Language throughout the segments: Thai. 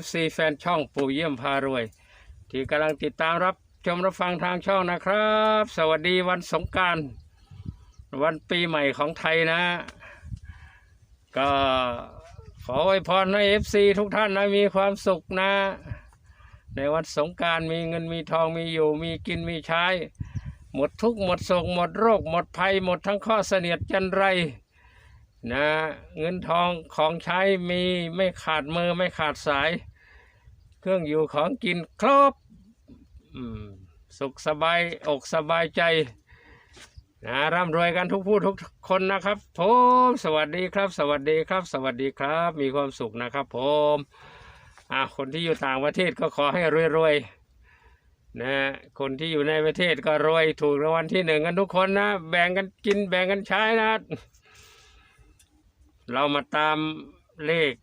FC แฟนช่องปู่เยี่ยมพารวย ที่กำลังติดตามรับชมรับฟังทางช่องนะครับ สวัสดีวันสงการวันปีใหม่ของไทยนะ ก็ขออวยพรให้ FC ทุกท่านนะมีความสุขนะ ในวันสงการมีเงินมีทองมีอยู่ มีกินมีใช้ หมดทุกข์หมดโศกหมดโรค หมดภัยหมดทั้งข้อเสนียดจันไร นะเงินทองของใช้มีไม่ขาดมือไม่ขาดสาย เครื่องอยู่ของกินครบสุขสบายอกสบายใจนะร่ำรวยกันทุกผู้ทุกคนนะครับผมสวัสดีครับ สวัสดีครับ สวัสดีครับ มีความสุขนะครับผมอ่าคนที่อยู่ต่างประเทศก็ขอให้รวยๆนะคนที่อยู่ในประเทศก็รวยถูกรางวัลที่หนึ่งกันทุกคนนะ แบ่งกันกินแบ่งกันใช้นะ เรามาตามเลข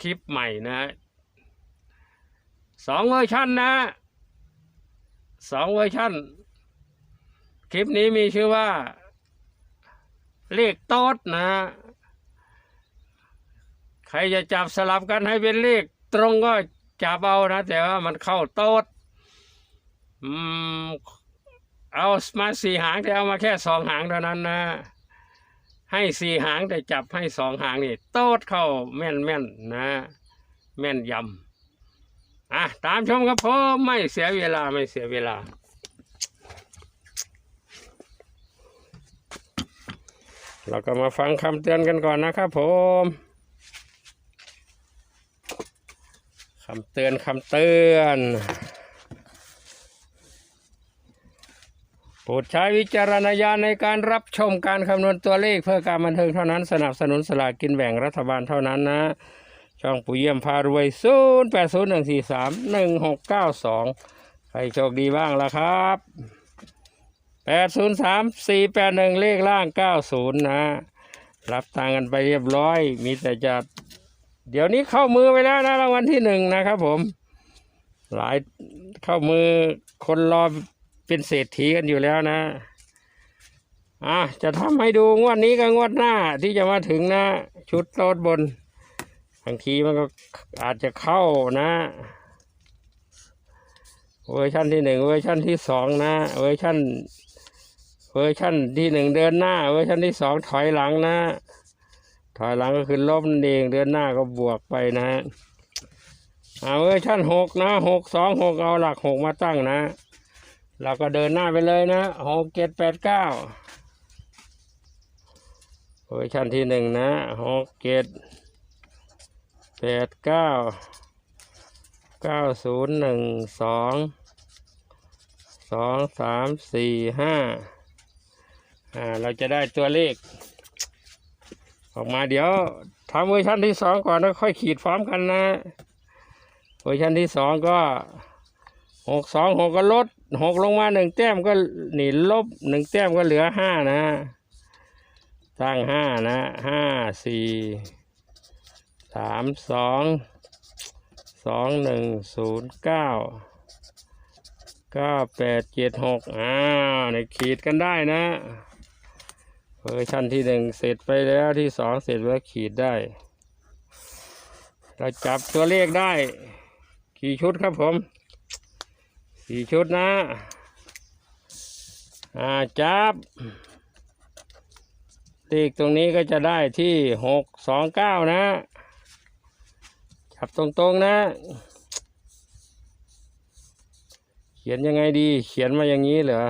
คลิปใหม่นะสองเวอร์ชันนะสองเวอร์ชันคลิปนี้มีชื่อว่า เลขโต๊ดนะ ใครจะจับสลับกันให้เป็นเลขตรงก็จับเอานะ แต่ว่ามันเข้าโต๊ดเอามาสี่หางแต่เอามาแค่สองหางเท่านั้นนะ ให้สี่หางแต่จับให้สองหางนี่โต๊ดเข้าแม่นแม่นนะ แม่นยำอะตามชมครับผมไม่เสียเวลาไม่เสียเวลาเราก็มาฟังคำเตือนกันก่อนนะครับผมคำเตือนคำเตือน โปรดใช้วิจารณญาณในการรับชมการคำนวณตัวเลขเพื่อการบันเทิงเท่านั้นสนับสนุนสลากกินแบ่งรัฐบาลเท่านั้นนะ ช่องปู่เยี่ยมพารวย 0 8 0 1 4 3 1 6 9 2 ใครโชคดีบ้างล่ะครับ 803 481 เลขล่าง 90 นะ รับตังค์กันไปเรียบร้อย มีแต่จะเดี๋ยวนี้เข้ามือไปแล้วนะรางวัลที่หนึ่งนะครับผม หลายเข้ามือคนรอ เป็นเศรษฐีกันอยู่แล้วนะ อะจะทำให้ดูงวดนี้กับงวดหน้าที่จะมาถึงนะ ชุดโต๊ดบนบางทีมันก็อาจจะเข้านะเวอร์ชันที่หนึ่งเวอร์ชันที่สองนะ เวอร์ชันเวอร์ชันที่หนึ่งเดินหน้า เวอร์ชันที่สองถอยหลังนะ ถอยหลังก็คือลบนั่นเองเดินหน้าก็บวกไปนะอ่าเวอร์ชันหกนะหกสองหกเอาหลักหกมาตั้งนะ เราก็เดินหน้าไปเลยนะหกเจ็ดแปดเก้าเวอร์ชันที่หนึ่งนะหกเจ็ดแปดเก้าเก้าศูนย์หนึ่งสองสองสามสี่ห้าอ่าเราจะได้ตัวเลข ออกมาเดี๋ยวทำเวอร์ชันที่สองก่อนแล้วค่อยขีดพร้อมกันนะ เวอร์ชันที่สองก็หกสองหกก็ลด หกลงมาหนึ่งแต้มก็หนีลบหนึ่งแต้มก็เหลือห้านะตั้งห้านะห้าสี่สามสองสองหนึ่งศูนย์เก้าเก้าแปดเจ็ดหกอ้าวในขีดกันได้นะเวอร์ชันที่หนึ่งเสร็จไปแล้วที่สองเสร็จแล้วขีดได้ เราจับตัวเลขได้ กี่ชุดครับผม สี่ชุดนะอ่าจับเลขตรงนี้ก็จะได้ที่หกสองเก้านะ จับตรงๆนะ เขียนยังไงดี เขียนมาอย่างนี้เหรอ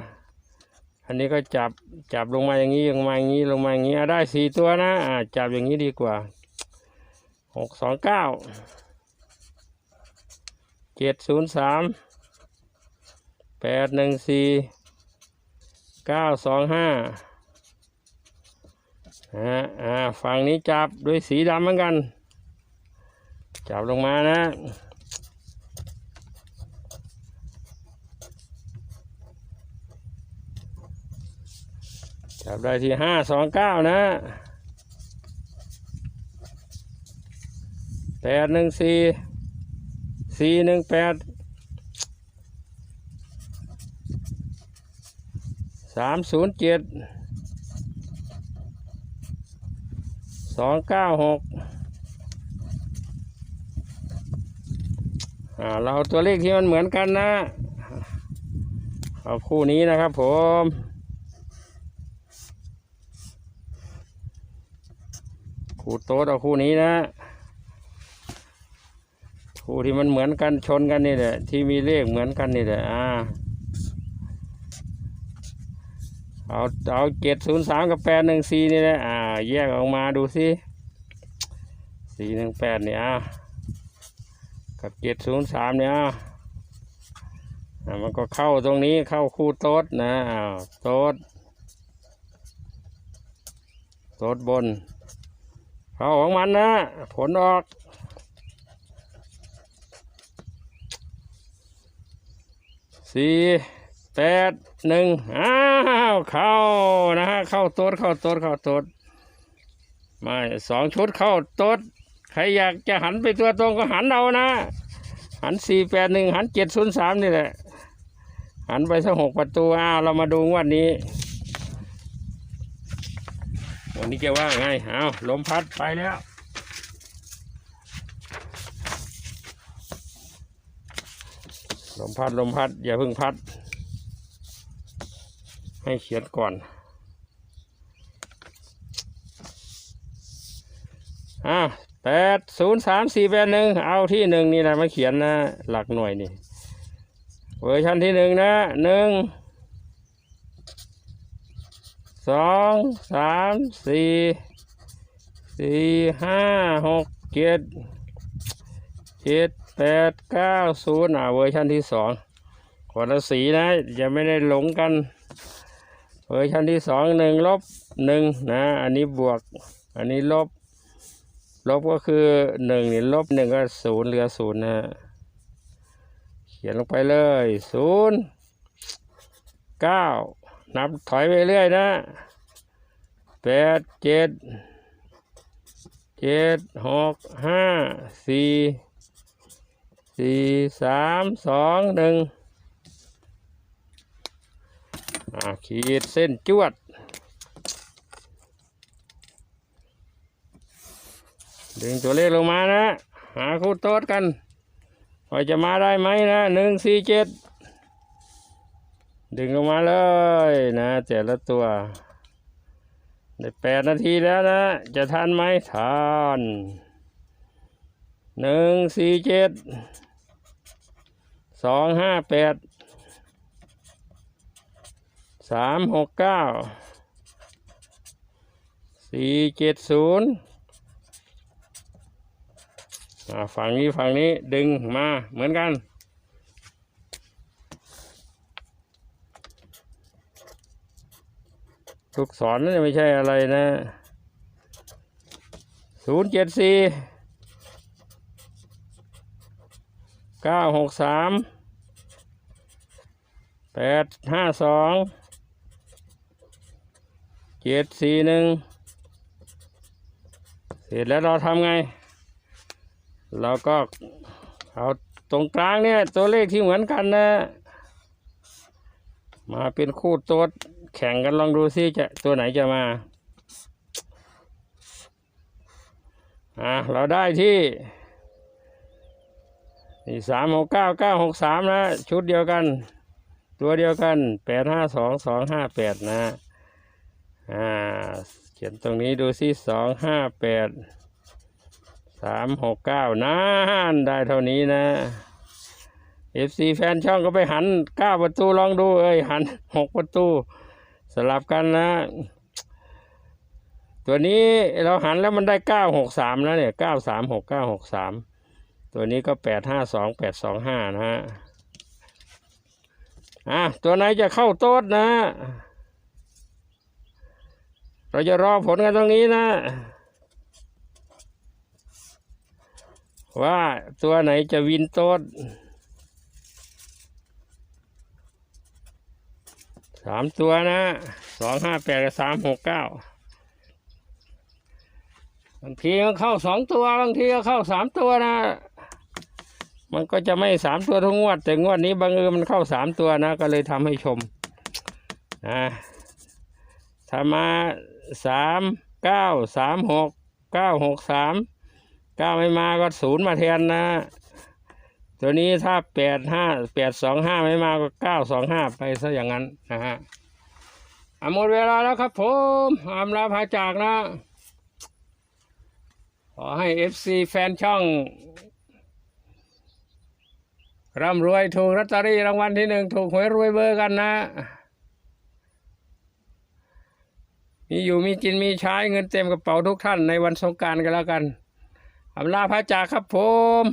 อันนี้ก็จับจับลงมาอย่างนี้ลงมาอย่างนี้ลงมาอย่างนี้ได้สี่ตัวนะอ่าจับอย่างนี้ดีกว่าหกสองเก้าเจ็ดศูนย์สาม แปดหนึ่งสี่เก้าสองห้าอ่าอ่าฝั่งนี้จับด้วยสีดำเหมือนกัน จับลงมานะจับได้ที่ห้าสองเก้านะแปดหนึ่งสี่สี่หนึ่งแปด สามศูนย์เจ็ดสองเก้าหกอ่าเราเอาตัวเลขที่มันเหมือนกันนะเอาคู่นี้นะครับผมคู่โต๊ดเอาคู่นี้นะ คู่ที่มันเหมือนกันชนกันนี่แหละที่มีเลขเหมือนกันนี่แหละอ่า เอาเอาเจ็ดศูนย์สามกับแปดหนึ่งสี่นี่แหละอ่าแยกออกมาดูสิสี่หนึ่งแปดเนี่ยกับเจ็ดศูนย์สามเนี่ยอะอะมันก็เข้าตรงนี้เข้าคู่โต๊ดนะอ้าวโต๊ดโต๊ดบนเข้าของมันนะ ผลออกสี่ แปดหนึ่งอ้าวเข้านะฮะเข้าตดเข้าตดเข้าตดมาสองชุดเข้าตดใครอยากจะหันไปตัวตรงก็หันเอานะ หันสี่แปดหนึ่งหันเจ็ดศูนย์สามนี่แหละ หันไปสักหกประตูอ้าวเรามาดูวันนี้ วันนี้แกว่าไงเอาลมพัดไปแล้วลมพัดลมพัด อย่าเพิ่งพัด ให้เขียนก่อนอ่าแปดศูนย์สามสี่แปดหนึ่งเอาที่หนึ่งนี่นะมาเขียนนะ หลักหน่วยนี่ เวอร์ชันที่หนึ่งนะหนึ่งสองสามสี่สี่ห้าหกเจ็ดเจ็ดแปดเก้าศูนย์อ่าเวอร์ชันที่สองคนละสีนะอย่าไม่ได้หลงกัน เวอร์ชันที่สองหนึ่งลบหนึ่งนะ อันนี้บวก อันนี้ลบ ลบก็คือหนึ่งนี่ลบหนึ่งก็ศูนย์เหลือศูนย์นะ เขียนลงไปเลยศูนย์เก้านับถอยไปเรื่อยนะแปดเจ็ดเจ็ดหกห้าสี่สี่สามสองหนึ่ง ขีดเส้นจวด ดึงตัวเลขลงมานะ หาคู่โต๊ดกันว่าจะมาได้ไหมนะหนึ่งสี่เจ็ดดึงลงมาเลยนะแต่ละตัวได้แปดนาทีแล้วนะ จะทันไหมทันหนึ่งสี่เจ็ดสองห้าแปด สามหกเก้าสี่เจ็ดศูนย์อ่าฝั่งนี้ฝั่งนี้ดึงมาเหมือนกันทุกสอนนั่นไม่ใช่อะไรนะศูนย์เจ็ดสี่เก้าหกสามแปดห้าสอง เจ็ดสี่หนึ่งเสร็จแล้วเราทำไง เราก็เอาตรงกลางเนี่ยตัวเลขที่เหมือนกันนะ มาเป็นคู่ตัวแข่งกันลองดูซิจะตัวไหนจะมาอ่าเราได้ที่นี่สามหกเก้าเก้าหกสามนะ ชุดเดียวกัน ตัวเดียวกันแปดห้าสองสองห้าแปดนะ อ่าเขียนตรงนี้ดูซิสองห้าแปดสามหกเก้านานได้เท่านี้นะเอฟซีแฟนช่องก็ไปหันเก้าประตูลองดูเอ้ยหันหกประตู สลับกันนะ ตัวนี้เราหันแล้วมันได้เก้าหกสามแล้วเนี่ยเก้าสามหกเก้าหกสามตัวนี้ก็แปดห้าสองแปดสองห้านะฮะอะตัวไหนจะเข้าโต๊ดนะ เราจะรอผลกันตรงนี้นะ ว่าตัวไหนจะวินต๊ดสามตัวนะสองห้าแปดกับสามหกเก้าบางทีมันเข้าสองตัวบางทีก็เข้าสามตัวนะ มันก็จะไม่สามตัวทุกงวด แต่งวดนี้บังเอิญมันเข้าสามตัวนะ ก็เลยทำให้ชมนะถ้ามา สามเก้าสามหกเก้าหกสามเก้าไม่มาก็ศูนย์มาแทนนะ ตัวนี้ถ้าแปดห้าแปดสองห้าไม่มาก็เก้าสองห้าไปซะอย่างนั้นนะฮะหมดเวลาแล้วครับผมอำลาพาจากนะ ขอให้เอฟซีแฟนช่องร่ำรวยถูกลอตเตอรี่รางวัลที่หนึ่งถูกหวยรวยเบอร์กันนะ มีอยู่มีกินมีใช้เงินเต็มกระเป๋าทุกท่านในวันสงการกันแล้วกันอำลาพระจ่าครับผม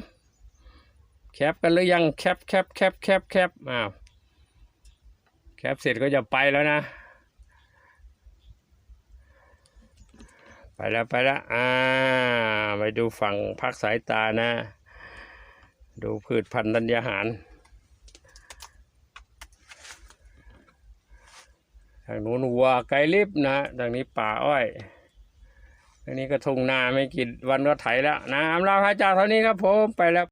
แคปกันหรือยังแคปแคปแคปแคปแคปอ้าวแคปเสร็จก็จะไปแล้วนะ ไปแล้วไปแล้วอ่าไปดูฝั่งพักสายตานะ ดูพืชพันธุ์ธัญญาหารางนู้นวัวไก่ลิบนะทางนี้ป่าอ้อยทางนี้ก็ทุ่งนาไม่กี่วันก็ไถแล้วนะอำลาพระจาเท่านี้ครับผมไปแล้ว